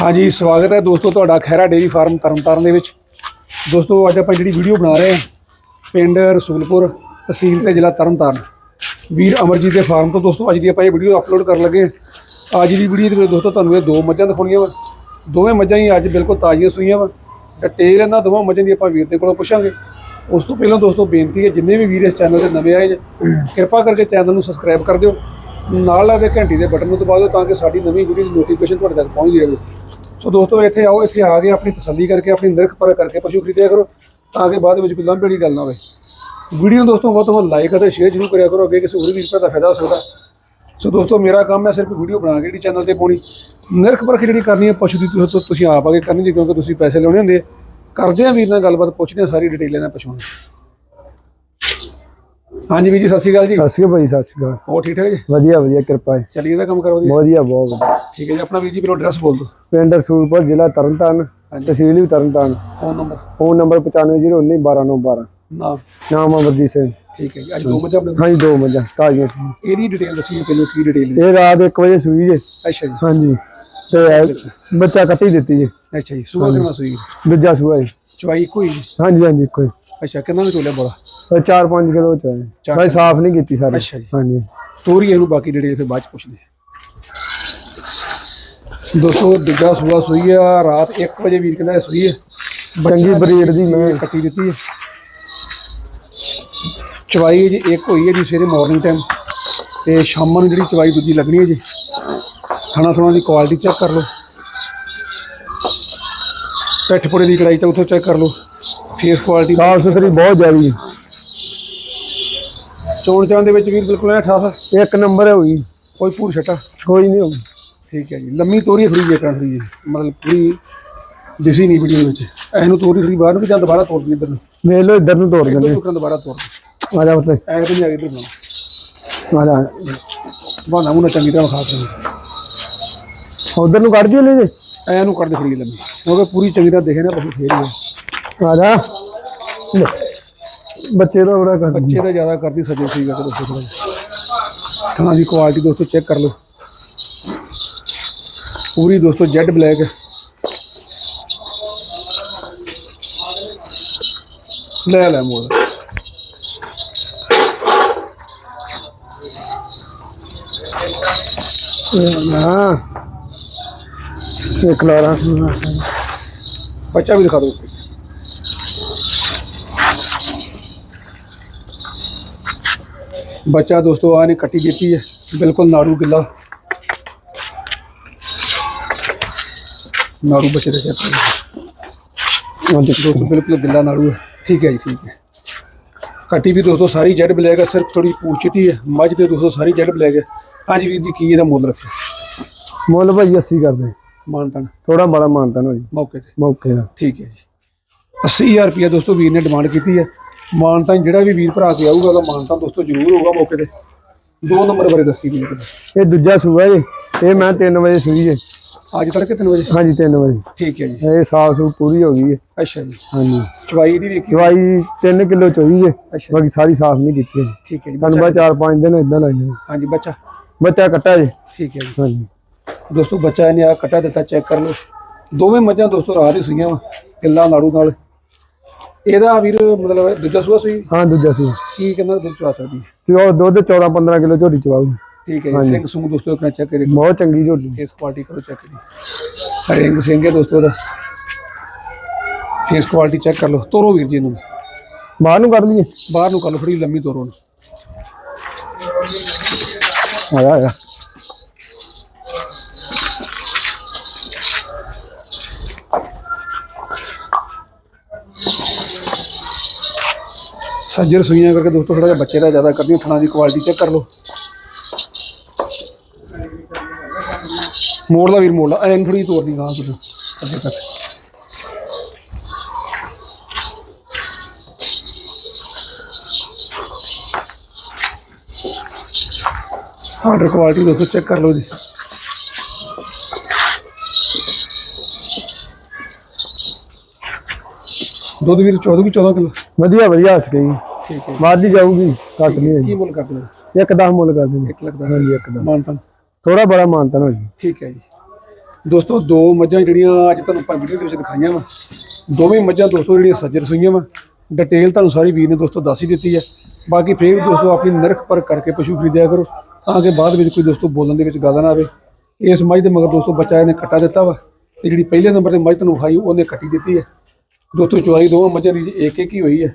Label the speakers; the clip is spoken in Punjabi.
Speaker 1: ਹਾਂਜੀ, ਸਵਾਗਤ ਹੈ ਦੋਸਤੋ ਤੁਹਾਡਾ ਖੈਰਾ ਡੇਰੀ ਫਾਰਮ ਤਰਨਤਾਰਨ ਦੇ ਵਿੱਚ। ਦੋਸਤੋ, ਅੱਜ ਆਪਾਂ ਜਿਹੜੀ ਵੀਡੀਓ ਬਣਾ ਰਹੇ ਹਾਂ, ਪਿੰਡ ਰਸੂਲਪੁਰ ਤਹਿਸੀਲ ਤੇ ਜ਼ਿਲ੍ਹਾ ਤਰਨਤਾਰਨ। ਵੀਰ ਅਮਰਜੀਤ ਦੇ ਫਾਰਮ ਤੋਂ ਦੋਸਤੋ, ਅੱਜ ਦੀ ਆਪਾਂ ਇਹ ਵੀਡੀਓ ਅਪਲੋਡ ਕਰਨ ਲੱਗੇ ਹਾਂ। ਅੱਜ ਦੀ ਵੀਡੀਓ ਦੇ ਵਿੱਚ ਦੋਸਤੋ, ਤੁਹਾਨੂੰ ਇਹ ਦੋ ਮੱਝਾਂ ਦਿਖਾਉਣੀਆਂ ਵਾ। ਦੋਵੇਂ ਮੱਝਾਂ ਹੀ ਅੱਜ ਬਿਲਕੁਲ ਤਾਜ਼ੀਆਂ ਸੂਈਆਂ ਵਾ। ਡਿਟੇਲ ਇਹਨਾਂ ਦੋਵਾਂ ਮੱਝਾਂ ਦੀ ਆਪਾਂ ਵੀਰ ਦੇ ਕੋਲੋਂ ਪੁੱਛਾਂਗੇ। ਉਸ ਤੋਂ ਪਹਿਲਾਂ ਦੋਸਤੋ, ਬੇਨਤੀ ਹੈ, ਜਿੰਨੇ ਵੀ ਵੀਰ ਇਸ ਚੈਨਲ ਤੇ ਨਵੇਂ ਆਏ ਕਿਰਪਾ ਕਰਕੇ ਚੈਨਲ ਨੂੰ ਸਬਸਕ੍ਰਾਈਬ ਕਰ ਦਿਓ। ਨਾਲ ਲੱਗਦੇ ਘੰਟੀ ਦੇ ਬਟਨ ਨੂੰ ਦਬਾ ਦਿਓ ਤਾਂ ਕਿ ਸਾਡੀ ਨਵੀਂ ਵੀਡੀਓ ਨੋਟੀਫਿਕੇਸ਼ਨ ਤੁਹਾਡੇ ਤੱਕ ਪਹੁੰਚਦੀ ਜਾਵੇ। ਸੋ ਦੋਸਤੋ, ਇੱਥੇ ਆਓ, ਇੱਥੇ ਆ ਕੇ ਆਪਣੀ ਤਸੱਲੀ ਕਰਕੇ, ਆਪਣੀ ਨਿਰਖ ਪਰਖ ਕਰਕੇ ਪਸ਼ੂ ਖਰੀਦਿਆ ਕਰੋ, ਤਾਂ ਕਿ ਬਾਅਦ ਵਿੱਚ ਕੋਈ ਲੰਬੀ ਵਾਲੀ ਗੱਲ ਨਾ ਹੋਵੇ। ਵੀਡੀਓ ਦੋਸਤੋ ਬਹੁਤ ਤੋਂ ਲਾਈਕ ਅਤੇ ਸ਼ੇਅਰ ਜ਼ਰੂਰ ਕਰਿਆ ਕਰੋ, ਅੱਗੇ ਕਿਸੇ ਹੋਰ ਵੀ ਭਰਾ ਦਾ ਫਾਇਦਾ ਹੋ ਸਕਦਾ। ਸੋ ਦੋਸਤੋ, ਮੇਰਾ ਕੰਮ ਹੈ ਸਿਰਫ ਵੀਡੀਓ ਬਣਾ ਕੇ ਜਿਹੜੀ ਚੈਨਲ ਤੇ ਪਾਉਣੀ। ਨਿਰਖ ਪਰਖ ਜਿਹੜੀ ਕਰਨੀ ਹੈ ਪਸ਼ੂ ਦੀ, ਤੁਸੀਂ ਤੁਸੀਂ ਆਪ ਆ ਕੇ ਕਰਨੀ ਜੀ ਕਿਉਂਕਿ ਤੁਸੀਂ ਪੈਸੇ ਲਾਉਣੇ ਹੁੰਦੇ ਕਰਦੇ ਆ ਵੀਰ ਨਾਲ ਗੱਲਬਾਤ, ਪੁੱਛਦੇ ਆ ਸਾਰੀ ਡਿਟੇਲ ਇਹਨਾਂ ਪਸ਼ੂਆਂ ਪੁੱਛਾਂਗੇ ਹਾਂਜੀ ਵੀਰ ਜੀ ਸਤਿ ਸ਼੍ਰੀ ਅਕਾਲ ਜੀ।
Speaker 2: ਸਤਿ ਸ਼੍ਰੀ ਅਕਾਲ ਭਾਈ ਸਤਿ ਸ਼੍ਰੀ ਅਕਾਲ।
Speaker 1: ਹੋਰ ਠੀਕ ਠਾਕ ਜੀ?
Speaker 2: ਵਧੀਆ ਵਧੀਆ ਕਿਰਪਾ ਹੈ।
Speaker 1: ਚੱਲੀਏ ਦਾ ਕੰਮ ਕਰੋ ਜੀ।
Speaker 2: ਵਧੀਆ ਬਹੁਤ ਵਧੀਆ।
Speaker 1: ਠੀਕ ਹੈ ਜੀ ਆਪਣਾ ਵੀਰ ਜੀ ਪਹਿਲਾਂ ਐਡਰੈਸ ਬੋਲ ਦਿਓ।
Speaker 2: ਪਿੰਡ ਰਸੂਲਪੁਰ ਜ਼ਿਲ੍ਹਾ ਤਰਨਤਾਰਨ ਤਹਿਸੀਲ ਵੀ Tarn Taran.
Speaker 1: Phone number
Speaker 2: phone number 9509129212
Speaker 1: ਨਾਮ
Speaker 2: ਨਾਮ ਅਮਰਜੀਤ ਸਿੰਘ।
Speaker 1: ਠੀਕ ਹੈ ਜੀ ਅੱਜ ਦੋ ਮੱਝਾਂ ਆਪਣੇ
Speaker 2: ਹਾਂਜੀ ਦੋ ਮੱਝਾਂ ਤਾਜ਼ੀਆਂ।
Speaker 1: ਇਹਦੀ ਡਿਟੇਲ ਦੱਸੀ ਪਹਿਲਾਂ ਕੀ ਡਿਟੇਲ
Speaker 2: ਇਹ ਰਾਤ 1 ਵਜੇ ਸੂਈ ਜੇ।
Speaker 1: ਅੱਛਾ ਜੀ।
Speaker 2: ਹਾਂਜੀ। ਤੇ ਬੱਚਾ ਕੱਟੀ ਦਿੱਤੀ ਜੇ।
Speaker 1: ਅੱਛਾ ਜੀ ਸੁਬਾ ਕਿੰਨਾ ਸੂਈ
Speaker 2: ਦੂਜਾ ਸੂਆ ਜੀ।
Speaker 1: ਚਵਾਈ ਕੋਈ
Speaker 2: ਹਾਂਜੀ ਹਾਂਜੀ ਕੋਈ
Speaker 1: ਅੱਛਾ ਕਿੰਨਾ ਨੂੰ ਚੋਲਿਆ ਬੋਲਾ?
Speaker 2: 4-5 ਕਿਲੋ ਚ ਹੈ।
Speaker 1: ਚਾਰ
Speaker 2: ਭਾਈ ਸਾਫ਼ ਨਹੀਂ ਕੀਤੀ ਸਾਰੀ।
Speaker 1: ਅੱਛਾ ਜੀ।
Speaker 2: ਹਾਂਜੀ।
Speaker 1: ਤੋਰੀ ਇਹਨੂੰ ਬਾਕੀ ਡਿਟੇਲ ਫਿਰ ਬਾਅਦ ਚ ਪੁੱਛਦੇ ਹਾਂ। ਦੋਸਤੋ ਦੂਜਾ ਸੂਆ ਸੂਈ ਆ ਰਾਤ 1 ਵਜੇ ਵੀਰ ਕਹਿੰਦਾ ਇਹ ਸੂਈ ਹੈ
Speaker 2: ਚੰਗੀ ਬਰੀਡ ਦੀ ਮੈਂ।
Speaker 1: ਕੱਟੀ ਦਿੱਤੀ ਹੈ ਚਵਾਈ ਜੀ ਇੱਕ ਹੋਈ ਹੈ ਜੀ ਸਵੇਰੇ ਮਾਰਨਿੰਗ ਟਾਈਮ ਤੇ ਸ਼ਾਮਾਂ ਨੂੰ ਜਿਹੜੀ ਚਵਾਈ ਦੂਜੀ ਲੱਗਣੀ ਹੈ ਜੀ। ਖਾਣਾ ਸੁਣਾ ਦੀ ਕੁਆਲਿਟੀ ਚੈੱਕ ਕਰ ਲਓ। ਪਿੱਠ ਪੁੜੇ ਦੀ ਕੜਾਈ ਤਾਂ ਉੱਥੋਂ ਚੈੱਕ ਕਰ ਲਓ। ਫੇਸ ਕੁਆਲਿਟੀ
Speaker 2: ਸਾਫ਼ ਸੁਥਰੀ ਬਹੁਤ ਜ਼ਿਆਦੀ ਹੈ
Speaker 1: ਚੋਣ ਚਾਣ ਦੇ ਵਿੱਚ ਵੀਰ ਬਿਲਕੁਲ ਐ ਠਾਸ
Speaker 2: ਇੱਕ ਨੰਬਰ ਹੋਈ
Speaker 1: ਕੋਈ ਪੂਰ ਛਟਾ।
Speaker 2: ਕੋਈ ਨਹੀਂ ਹੋਈ
Speaker 1: ਠੀਕ ਹੈ ਜੀ। ਲੰਮੀ ਤੋਰੀ ਫਰੀ ਜੇ ਕਾਂ ਫਰੀ ਜੀ ਮਤਲਬ ਪੂਰੀ ਦਿਸੀ ਨਹੀਂ ਵੀਡੀਓ ਵਿੱਚ। ਇਹਨੂੰ ਤੋਰੀ ਫਰੀ ਬਾਹਰ ਨੂੰ ਵੀ ਜਾਂ ਦੁਬਾਰਾ ਤੋੜ ਦੀ ਇੱਧਰ ਨੂੰ।
Speaker 2: ਵੇਖ ਲਓ ਇੱਧਰ ਨੂੰ ਤੋੜ ਦਿੰਦੇ।
Speaker 1: ਨੂੰ ਦੁਬਾਰਾ ਤੋੜ
Speaker 2: ਆ ਜਾ ਉੱਤੇ।
Speaker 1: ਐ ਤਾਂ ਗਈ ਇੱਧਰ ਨੂੰ।
Speaker 2: ਆ ਜਾ।
Speaker 1: ਬਹਾਨਾ ਮੁੰਨਾ ਚੰਗੀ ਤਰ੍ਹਾਂ ਖਾ ਸਕਦੇ
Speaker 2: ਉਧਰ ਨੂੰ ਕੱਢ ਦਿਓ ਲੈ ਜੇ
Speaker 1: ਐ ਨੂੰ ਕਰਦੇ ਫਰੀ ਲੰਮੀ। ਕਿਉਂਕਿ ਪੂਰੀ ਚੰਗੀ ਤਰ੍ਹਾਂ ਦੇਖੇ ਨਾ ਬਸ ਫੇਰ ਹੀ। ਆ
Speaker 2: ਜਾ। ਲੈ। ਬੱਚੇ ਦਾ ਬੜਾ ਕਰ
Speaker 1: ਬੱਚੇ ਦਾ ਜ਼ਿਆਦਾ ਕਰਦੀ ਸਜੇ ਸੀ ਗਾ ਦੋਸਤੋ ਥੋੜਾ ਥਾਂ ਦੀ ਕੁਆਲਿਟੀ ਦੋਸਤੋ ਚੈੱਕ ਕਰ ਲਓ। ਪੂਰੀ ਦੋਸਤੋ ਜੈਡ ਬਲੈਕ ਲੈ ਲੈ ਮੋੜ।
Speaker 2: ਹਾਂ। ਇੱਕ ਲਾਰਾ
Speaker 1: ਬੱਚਾ ਵੀ ਦਿਖਾ ਦਿਓ। ਬੱਚਾ ਦੋਸਤੋ ਆ ਨੇ ਕੱਟੀ ਦਿੱਤੀ ਹੈ। ਬਿਲਕੁਲ ਨਾੜੂ ਗਿੱਲਾ। ਨਾੜੂ ਬੱਚੇ ਦਾ ਚੈੱਕ ਦੋਸਤੋ ਬਿਲਕੁਲ ਗਿੱਲਾ ਨਾੜੂ ਹੈ। ਠੀਕ ਹੈ ਜੀ ਠੀਕ ਹੈ। ਕੱਟੀ ਵੀ ਦੋਸਤੋ ਸਾਰੀ ਜੈਡ ਬਲੈਕ ਹੈ। ਸਿਰਫ ਥੋੜੀ ਪੂਛ ਚਿੱਟੀ ਹੈ। ਮੱਝ ਤੇ ਦੋਸਤੋ ਸਾਰੀ ਜੈਡ ਬਲੈਕ ਹੈ। ਹਾਂਜੀ ਵੀਰ ਜੀ ਕੀ ਇਹਦਾ ਮੁੱਲ ਰੱਖਿਆ?
Speaker 2: ਮੁੱਲ ਭਾਈ 80 ਕਰਦੇ
Speaker 1: ਮਾਨਤਨ।
Speaker 2: ਥੋੜਾ ਬੜਾ ਮਾਨਤਾ ਹੋ ਜੀ।
Speaker 1: ਮੌਕੇ ਤੇ।
Speaker 2: ਮੌਕੇ ਦਾ।
Speaker 1: ਠੀਕ ਹੈ ਜੀ। 80000 ਰੁਪਇਆ ਦੋਸਤੋ ਵੀਰ ਨੇ ਡਿਮਾਂਡ ਕੀਤੀ ਹੈ। ਮਾਨਤਾ ਜਿਹੜਾ ਵੀ ਵੀਰ ਭਰਾ ਕੇ ਆਊਗਾ ਉਹਦਾ ਮਾਨਤਾ ਦੋਸਤੋ ਜ਼ਰੂਰ ਹੋਊਗਾ ਮੌਕੇ ਤੇ। ਦੋ ਨੰਬਰ ਬਾਰੇ ਦੱਸੀ ਵੀਰ
Speaker 2: ਇਹ ਦੂਜਾ ਸੂਆ ਜੀ। ਇਹ ਮੈਂ 3 ਵਜੇ ਸੂਈ ਜੇ
Speaker 1: ਅੱਜ ਤੜਕੇ 3 ਵਜੇ?
Speaker 2: ਹਾਂਜੀ 3 ਵਜੇ।
Speaker 1: ਠੀਕ ਹੈ ਜੀ।
Speaker 2: ਇਹ ਸਾਫ਼ ਸੂ ਪੂਰੀ ਹੋ ਗਈ ਹੈ।
Speaker 1: ਅੱਛਾ ਜੀ।
Speaker 2: ਹਾਂਜੀ।
Speaker 1: ਚਵਾਈ ਦੀ ਵੇਖੀ
Speaker 2: ਦਵਾਈ 3 ਕਿਲੋ ਚੋਈ
Speaker 1: ਅੱਛਾ।
Speaker 2: ਬਾਕੀ ਸਾਰੀ ਸਾਫ਼ ਨਹੀਂ ਕੀਤੀ ਹੈ।
Speaker 1: ਠੀਕ ਹੈ ਜੀ
Speaker 2: ਤੁਹਾਨੂੰ ਬਾਅਦ 4-5 ਦਿਨ ਇਦਾਂ ਲੱਗ ਜਾਣੇ।
Speaker 1: ਹਾਂਜੀ ਬੱਚਾ?
Speaker 2: ਬੱਚਾ ਕੱਟਾ ਜੇ।
Speaker 1: ਠੀਕ ਹੈ ਜੀ।
Speaker 2: ਹਾਂਜੀ।
Speaker 1: ਦੋਸਤੋ ਬੱਚਾ ਇਹਨੇ ਆ ਕੱਟਾ ਦਿੱਤਾ ਚੈੱਕ ਕਰ ਲਓ। ਦੋਵੇਂ ਮੱਝਾਂ ਦੋਸਤੋ ਰਾਤ ਹੀ ਸੂਈਆਂ ਵਾ। ਕਿੱਲਾ ਨਾੜੂ ਨਾਲ। ਇਹਦਾ ਵੀਰ ਮਤਲਬ ਦੂਜਾ ਸੂਆ ਸੂਈ?
Speaker 2: ਹਾਂ ਦੂਜਾ ਸੂਆ।
Speaker 1: ਕੀ ਕਹਿੰਦਾ ਦੁੱਧ ਚਵਾ ਸਕਦੀ?
Speaker 2: ਤੇ ਉਹ ਦੁੱਧ 14-15 ਕਿਲੋ ਝੋਟੀ ਚਵਾਉ
Speaker 1: ਠੀਕ ਹੈ ਜੀ ਸਿੰਘ ਸੁੰਗ ਦੋਸਤੋ ਆਪਣਾ ਚੈੱਕ ਕਰੇ?
Speaker 2: ਬਹੁਤ ਚੰਗੀ ਝੋਟੀ।
Speaker 1: ਫੇਸ ਕੁਆਲਿਟੀ ਕਰੋ ਚੈੱਕ ਕਰੀ। ਰਿੰਗ ਸਿੰਘ ਹੈ ਦੋਸਤੋ ਦਾ। ਫੇਸ ਕੁਆਲਿਟੀ ਚੈੱਕ ਕਰ ਲਓ। ਤੋਰੋ ਵੀਰ ਜੀ ਨੂੰ
Speaker 2: ਬਾਹਰ ਨੂੰ ਕਰ ਲਈਏ।
Speaker 1: ਬਾਹਰ ਨੂੰ ਕਰ ਲਓ ਥੋੜੀ ਲੰਮੀ ਤੋਰੋ ਨੂੰ
Speaker 2: ਆ ਜਾ
Speaker 1: ਸੱਜਰ ਸੂਈਆਂ ਕਰਕੇ ਦੋਸਤੋ ਥੋੜਾ ਜਿਹਾ ਬੱਚੇ ਦਾ ਜ਼ਿਆਦਾ ਕਰਦੀਆਂ ਥਣਾ ਦੀ ਕੁਆਲਿਟੀ ਚੈੱਕ ਕਰ ਲਓ। ਮੋੜ ਦਾ ਵੀਰ, ਮੋੜ ਲਾ। ਐਂ ਥੋੜੀ ਤੋਰਨੀ ਗਾਂ ਤੋਂ ਅੱਗੇ ਤੱਕ ਆਰਡਰ ਕੁਆਲਿਟੀ ਦੋਸਤੋ ਚੈੱਕ ਕਰ ਲਓ ਜੀ। ਦੁੱਧ ਵੀਰ 14 ਕਿ 14 ਕਿਲੋ।
Speaker 2: ਵਧੀਆ ਵਧੀਆ, ਹੱਸ ਗਈ।
Speaker 1: ਠੀਕ ਹੈ।
Speaker 2: ਵੱਧ ਹੀ ਜਾਊਗੀ ਘੱਟ ਨਹੀਂ
Speaker 1: ਕੀ ਮੁੱਲ ਕਰਦੇ
Speaker 2: ਇੱਕ 10 ਮੁੱਲ ਕਰ ਦੇਣੀ
Speaker 1: 1 ਲੱਖ ਦਾ।
Speaker 2: ਹਾਂਜੀ ਇੱਕ ਦਾ
Speaker 1: ਮਾਨਤਨ।
Speaker 2: ਥੋੜਾ ਬੜਾ ਮਾਨਤਾ ਹੋ ਜੀ
Speaker 1: ਠੀਕ ਹੈ ਜੀ। ਦੋਸਤੋ ਦੋ ਮੱਝਾਂ ਜਿਹੜੀਆਂ ਅੱਜ ਤੁਹਾਨੂੰ ਆਪਾਂ ਵੀਡੀਓ ਦੇ ਵਿੱਚ ਦਿਖਾਈਆਂ ਵਾ। ਦੋਵੇਂ ਮੱਝਾਂ ਦੋਸਤੋ ਜਿਹੜੀਆਂ ਸੱਜਰ ਸੂਈਆਂ ਵਾ। ਡਿਟੇਲ ਤੁਹਾਨੂੰ ਸਾਰੀ ਵੀਰ ਨੇ ਦੋਸਤੋ ਦੱਸ ਹੀ ਦਿੱਤੀ ਹੈ। ਬਾਕੀ ਫੇਰ ਵੀ ਦੋਸਤੋ ਆਪਣੀ ਨਿਰਖ ਪਰ ਕਰਕੇ ਪਸ਼ੂ ਖਰੀਦਿਆ ਕਰੋ ਤਾਂ ਕਿ ਬਾਅਦ ਵਿੱਚ ਕੋਈ ਦੋਸਤੋ ਬੋਲਣ ਦੇ ਵਿੱਚ ਗੱਲ ਨਾ ਆਵੇ। ਇਸ ਮੱਝ ਦੇ ਮਗਰ ਦੋਸਤੋ ਬੱਚਾ ਇਹਨੇ ਕੱਟਾ ਦਿੱਤਾ ਵਾ। ਤੇ ਜਿਹੜੀ ਪਹਿਲੇ ਨੰਬਰ ਤੇ ਮੱਝ ਤੁਹਾਨੂੰ ਖਾਈ ਉਹਨੇ ਕੱਟੀ ਦਿੱਤੀ ਹੈ। ਦੋਸਤੋ ਚੁਆਈ ਦੋਵਾਂ ਮੱਝਾਂ ਦੀ ਇੱਕ ਇੱਕ ਹੀ ਹੋਈ ਹੈ।